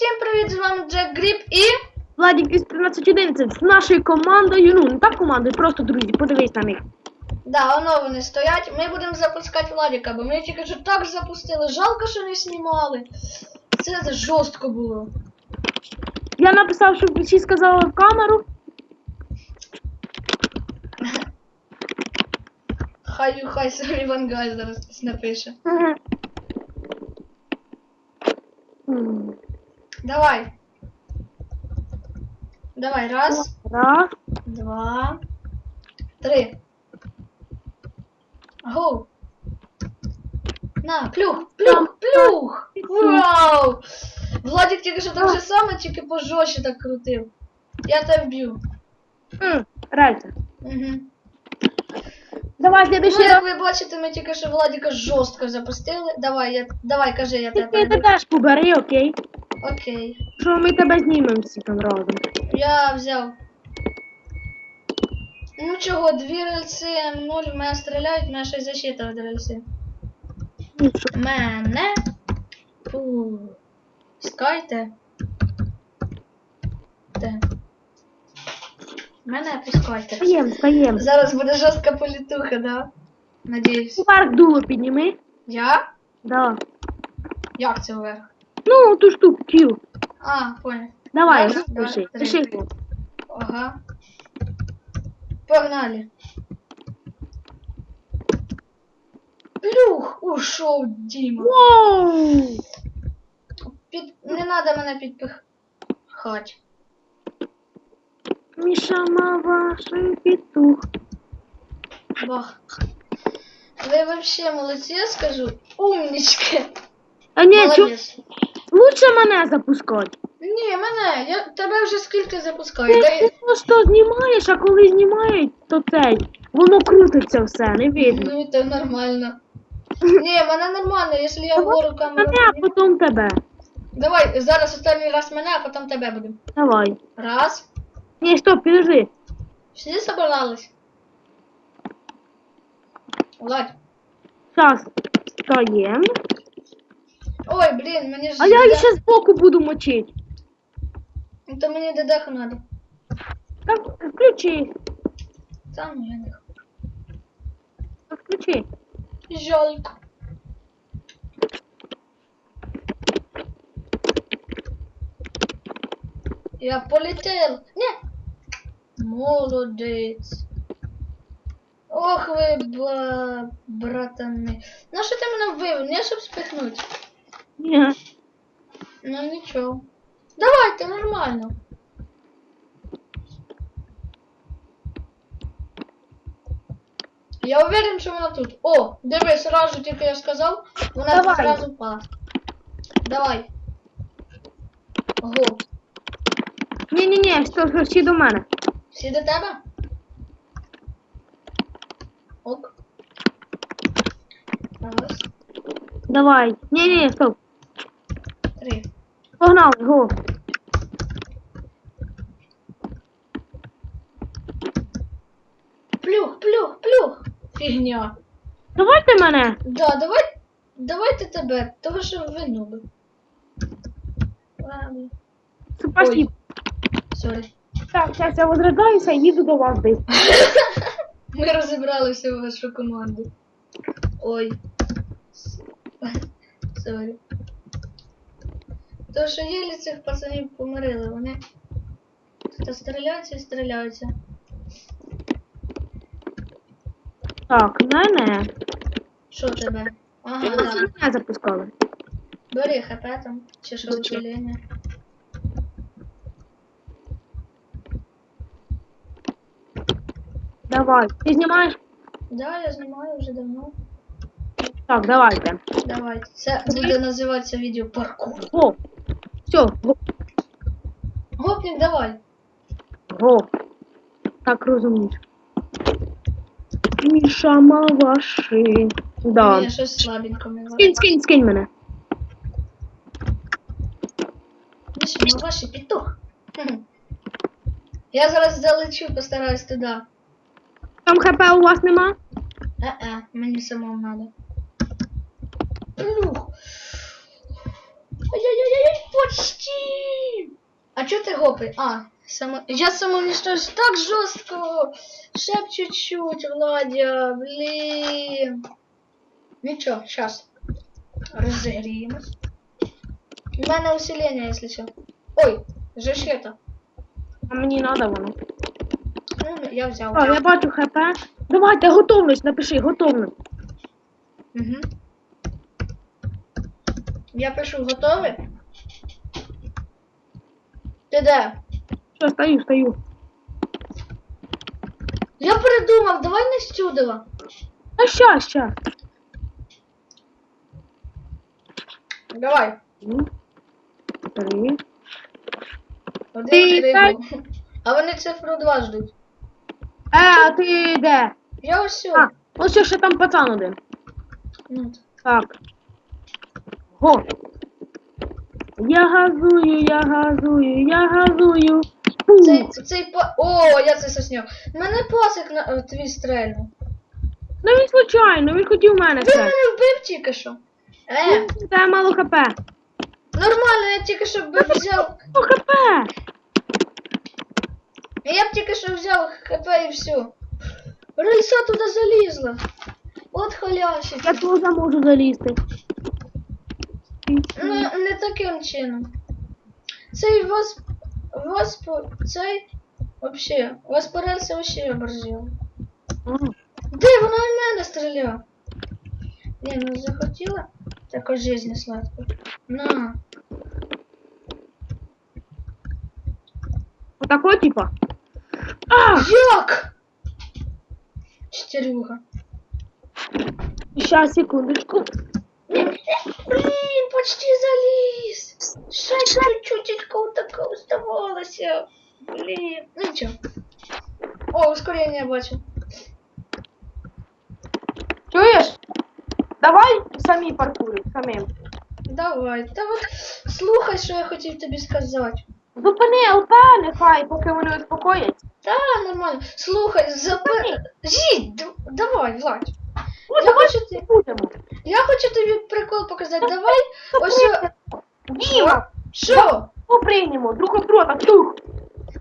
всім привіт! З вами Джек Гріп і. Владик із 1311 з нашою командою, ну не так командою, просто друзі, подивись на них. Да, воно вони стоять. Ми будемо запускати Владіка, бо ми тільки що так запустили. Жалко, що не знімали. Це жорстко було. Я написав, щоб всі сказали в камеру. Хай хай собі Вангай зараз напише. М. Давай. Давай, раз, Раз. два, три. Гоу. На, плюх, плюх, плюх! Вау! Владик тільки що так же саме, тільки пожорстче так крутив. Я тебе. М, Райця. Угу. Давай Ну, следующий як раз. ви бачите, ми тільки що Владика жорстко запустили. Давай, я, давай, кажи, я тебе. Ти тебе теж побери, окей? Окей. Що ми тебе знімемо всі там разом. Я взяв. Ну чого, дві рельси, нуль, мене стріляють, в мене щось защита від рельси. Ну? Мене. Пускайте. Де? Мене пускайте. Стаєм, стаєм. Зараз буде жорстка політуха, да? Надіюсь. Парк дуло підніми. Я? Да. Як це вверх? Ну, ту штуку, Q. А, понял. Давай, Раз, два, пиши, три. пиши. Ага. Погнали. Плюх! Ушов Діма. Воу! Під... Не треба мене підпихати. Міша Мавашин петух. Бах. Ви вообще молодці, я скажу. Умнички. А ні, чу... Молодець. Лучше мене запускати. Ні, мене, я тебе вже скільки запускаю. Ти Дай... просто знімаєш, а коли знімають, то цей. Воно крутиться все, не видно. Ну, це нормально. Ні, мене нормально, якщо я вгору камеру. Мене, а потім тебе. Давай, зараз останній раз мене, а потім тебе будемо. Давай. Раз. Ні, стоп, підожди. Всі собрались? Владь. Зараз стаємо. Ой, блін, мені ж. А я ДД її ще збоку буду мочити. Ну, То мені дедеху надо. Так, включи. Та ну я не хочу. Так, включи. Жалько. Я полетел. Не. Молодець. Ох ви, ба... братани. На що ти мене вивів? Не щоб спихнути. Ні. Ну нічого. Давайте, нормально. Я уверен, що вона тут. О, дивись, сразу тільки я сказав, вона Давай. тут сразу впала. Давай. Го. Ні-ні-ні, що, що, всі до мене. Всі до тебе? Ок. Раз, Давай. Ні-ні, стоп. Три. Погнали, го. Плюх, плюх, плюх. Фігня. Давайте мене. Да, давай. Давайте тебе, того що ви нуби. Ладно. Спасибо. Сорі. Так, зараз я возрождаюся і їду до вас десь. Ми розібрали всю вашу команду. Ой. Сорі. То, що єлі цих пацанів помирили, вони тут стріляються і стріляються. Так, мене. Що тебе? Ага, Ага, да. мене запускали. Бери хп там, чи що Зачем? Давай. Ти знімаєш? Да, я знімаю вже давно. Так, давайте. Давайте. Це буде називатися відео паркур. Го. Все, го. Гопник, давай. Го. Так розумніше. Міша Маваши. Да. Ні, щось слабенько мені. Скинь, скинь, скинь мене. Міша, ваші петух. Хм. Я зараз залечу, постараюсь туди. Там хп у вас нема? Е-е, мені самому надо. Плюх. Почти. чого ти гопи? А, само... я самоуничтожусь так жорстко. Ще б чуть-чуть, Владя, блін. Нічого, щас. Розігріємось. У мене усилення, якщо що. Ой, же это. А мені надо воно. Ну, я взяв. А, я бачу хп. Давайте готовність, напиши, готовність. Угу. Я пишу готовий. Ти де? Все, стою, стою. Я придумав, давай не стюдила. А щас, щас. Давай. Три. Один Ти три. так- був. А вони цифру 2 ждуть. Е, а ти де? Я ось сюди. А, ось ще там пацан один. Ну, Так. Го. Я газую, я газую, я газую. Фу. Цей, цей па... О, я це сосняв. Мене пасик на е, твій стрельнув. Ну він случайно, він хотів мене Він мене вбив тільки що. Е, Це мало хп. нормально, я тільки що б взяв. Ну хп. Я б тільки що взяв хп і все. Рельса туди залізла. От халявщик. Я теж можу залізти. Ну, не таким чином. Цей вас... Вас... Цей... Вообще, вас вообще оборзіло. А, Де вона в мене стріляла? Не, ну захотіла такой жизни сладкой. На. Отако, типа. А! Як? Чотирюга. Щас, секундочку. Блін, почти заліз. Ще чуть-чуть така оставалося. Блін. Ну нічого. О, ускорення бачу. Чуєш? Давай самі паркури, самим. Давай. Та от слухай, що я хотів тобі сказати. Зупини ЛП, нехай, поки вони успокояться. Та нормально. Слухай, запи... Їдь, давай, Влад. Я давай хочу, ти... будемо. я хочу тобі прикол показати. Давай. Ось. Діма, Що? поприймемо, друг от друга, тух.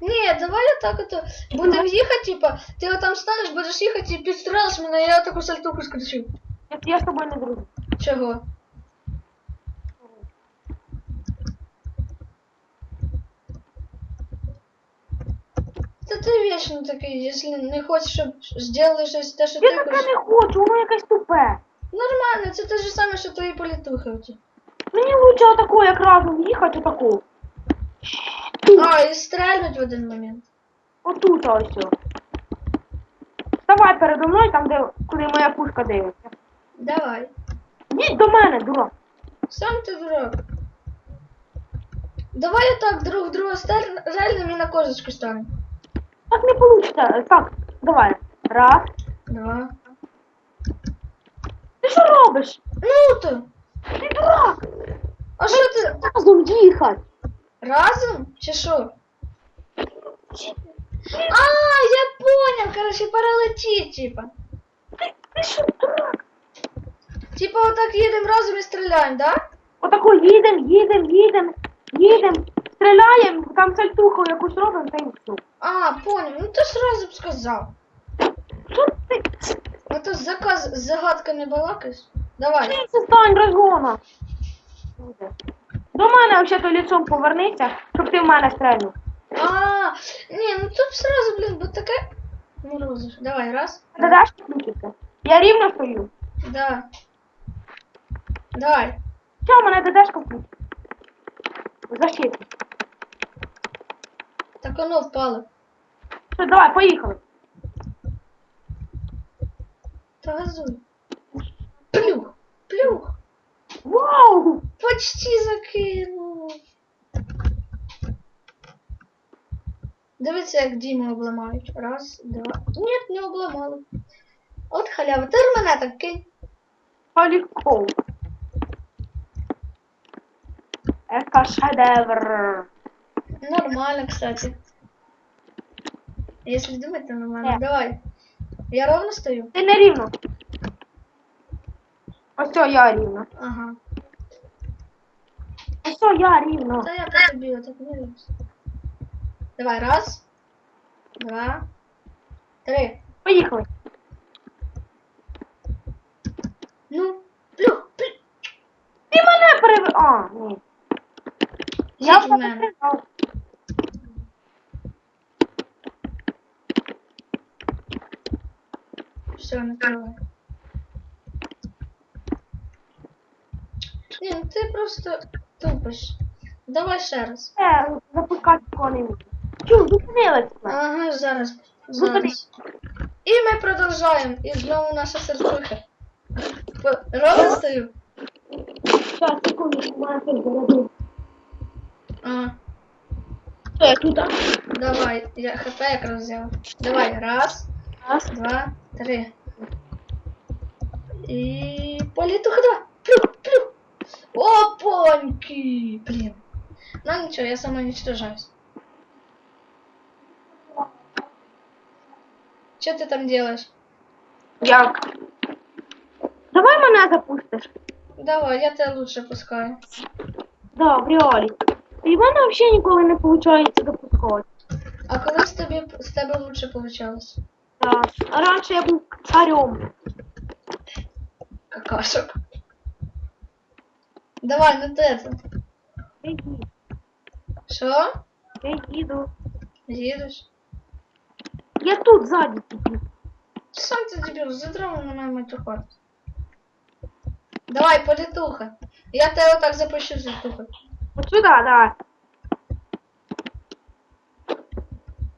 Ні, давай я так ото будемо їхати, типа, ти отам станеш, будеш їхати і підстрелиш мене, я таку сальтуху скричу. Я, я з тобою не дружу. Чого? Та ти вічно такий, якщо не хочеш, щоб зробили щось те, що Я ти таке хочеш. не хочу, воно якесь тупе. Нормально, це те ж саме, що твої політухи оті. Мені лучше отако, як разом їхати отако. А, і стрельнуть в один момент. Отут ось. о. Давай передо мною, там, де, куди моя пушка дивиться. Давай. Йдіть до мене, дурак. Сам ти дурак. Давай так друг друга стар реально і на козочку станемо. Так не вийде. Так, давай. Раз. Два. Ти що робиш? Ну то. Ти дурак. А що ти? Разом їхати. Разом? Чи що? А, я понял, короче, пора лететь, типа. Ти що, дурак? Типа вот так едем разом и стреляем, да? Отако їдем, їдем, їдем, їдем, стріляємо, там сальтуху якусь робимо, та й все. А, понял. Ну ты сразу б сказал. Що ти? А то заказ с загадками балакаешь. Давай. Ти стань розгона. До мене взагалі лицом повернися, щоб ти в мене стрельнув. А, не, ну тут сразу, блин, вот такая... Ну, розыгрыш. Давай, раз. Ти даш включиться? Я рівно стою. Да. Давай. Що, мене ДДшка включить? Защита. Так оно впало. Все, давай, поїхали. Да газуй. Плюх. Плюх. Вау! Почти закинув. Дивіться, як Діму обламають. Раз, два. Ні, не обламали. От халява. Ти ж мене так кинь. Поліков. Ека шедевр. Нормально, кстати. Если думать, то нормально. Нет. Давай. Я ровно стою? Ти не рівно. Ось все, я рівно. Ага. Ось все, я рівно. Та я по тобі отак не дивлюсь. Давай, раз, два, три. Поїхали. Ну, плюх, плюх. Ти мене перев... А, ні. Я вже мене. перевела. Все, не тривай. Ну ти просто тупиш. Давай ще раз. Е, запускати коней. Чу, зупинилась. Ага, зараз. Зараз. І ми продовжуємо. І знову наша серцюха. Ровно стою. Зараз, секунду, мати заряду. Ага. Що, я тут? Давай, я хп якраз взяв. Давай, раз, Раз. два, три. І політуха два. Плюх, плюх. Опаньки! Блін. Ну нічого, я самоуничтожаюсь. Что ты там делаешь? Як? Давай мене запустиш. Давай, я тебя лучше пускаю. Да, в реалі. І в мене взагалі ніколи не виходить запускати. А коли з тобі з тебе лучше получалось? Да. А раніше я був царем. Какашок. Давай, ну ти это. Я їду. Що? Я їду. Їдеш? Я тут ззаді сиджу. Сам ти дебіл, задрав на мене матюхати. Давай, політуха. Я тебе отак запущу затухай. От сюди, давай.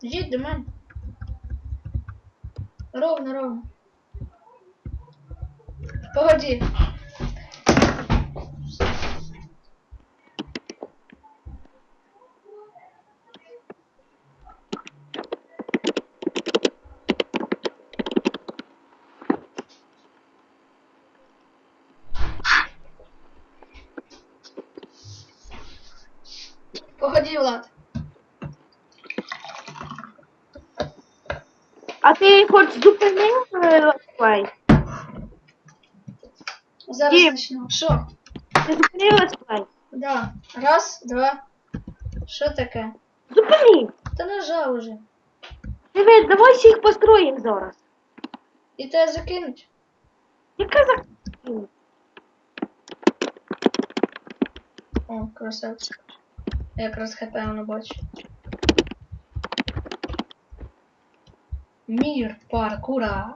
Їдь до мене. Ровно, ровно. Погоди. Погоди, Влад. А ти хоч зупинив е, летсплей? Зараз Дім. почну. Що? Ти зупинив летсплей? Да. Раз, два. Що таке? Зупини. Та нажав уже. Диви, давай всіх построїмо зараз. І тебе закинуть? Яке за... О, красавчик. Я якраз хп не бачу. Мір паркура.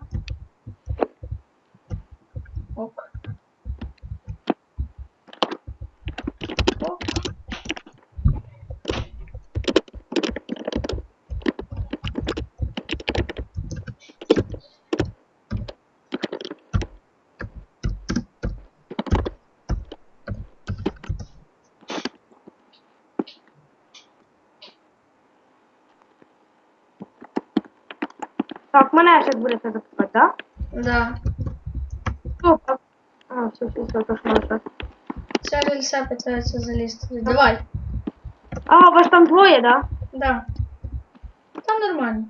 Мене ще будете запускати, так? Да. Стоп. а- А, все, все, все, то ж можна. Ця рельса питається залізти. Давай. А, вас там двоє, да? Да. Там нормально.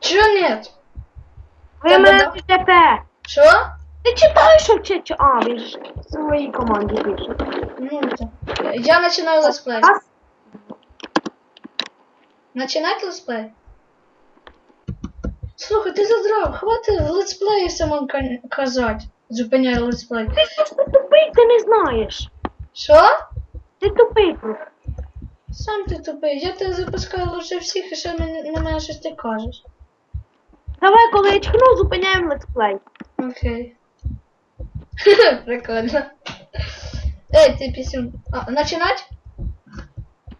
Чё нет? Ви Та мене да-да. не читаєте. Що? Ти читаєш, що чи, чи... А, ж в своїй команді пише. Ну, это. Я начинаю летсплей. Начинать летсплей? Слухай, ти задрав, хватить в летсплеї самому ка- казати. Зупиняй летсплей. Ти просто тупий, ти не знаєш. Що? Ти тупий. Сам ти тупий. Я тебе запускаю лучше всіх, і ще на, на мене щось ти кажеш. Давай, коли я чхну, зупиняємо летсплей. Окей. Прикольно. Ей, ти пісюн. А, начинать?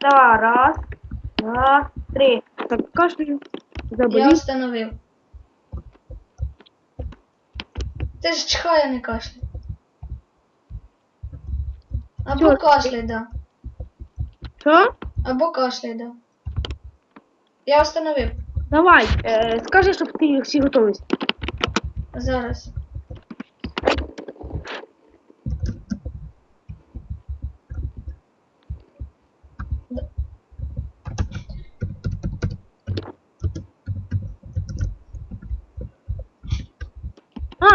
Давай, раз, два, три. Так, кашлю. Я Заболів. встановив. Ти ж чхай, а не кашляй. Або Чого? кашляй, да. Що? Або кашляй, да. Я встановив. Давай, е, скажи, щоб ти всі готові. Зараз.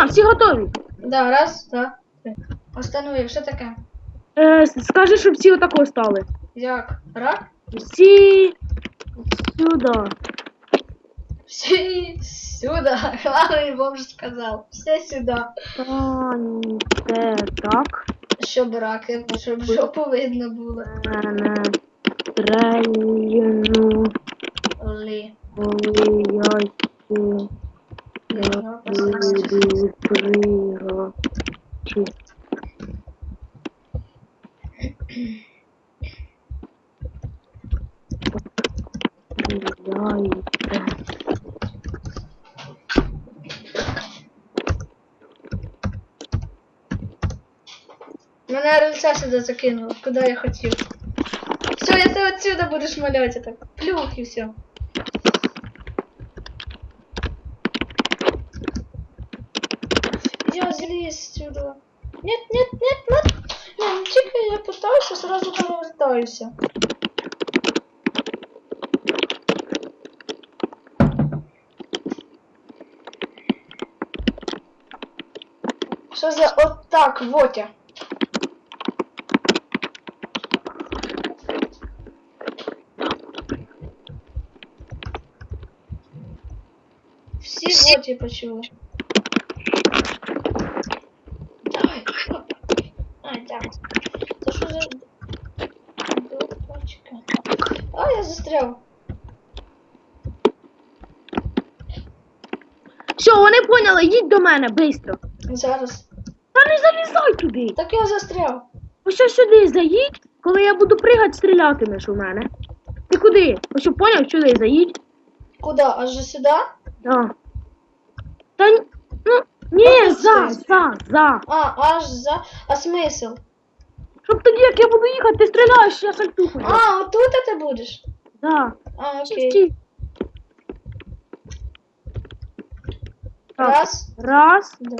Всі готові. Да, раз, два, три. Остановив. Що таке? Е, скажи, щоб всі отако стали. Як? Рак? Всі сюди. Все сюда. Главный бомж сказал. Все сюда. Станьте так. Щоб раки, щоб жопу видно було. Мене стрельну, Лі. коли я Лі. ну, буду пригати. Стріляйте. Мене рельса сюди закинуло, куди я хотів. Все, я тебе отсюда будеш малювати так. Плюх і все. Я зліз сюда. Нет, нет, нет, нет. Не, ну тільки я питаюся, сразу повертаюся. Що за отак, Вотя? Всі Воті почули. Давай, оп. Ай, так. Це що за... Дурочка. А, я застряв. Все, вони поняли, їдь до мене, швидко. Зараз. Та не залізай туди. Так я застряв. Ось ось сюди заїдь, коли я буду пригати, стрілятимеш у мене. Ти куди? Ось що, поняв, сюди заїдь. Куди? Аж сюди? Да. Та н- ну, ні, А, за, за, за. А, аж за. А смисл? Щоб тоді, як я буду їхати, ти стріляєш, я сальтухаю. А, отут ти будеш? Да. А, окей. стій. Раз. Раз,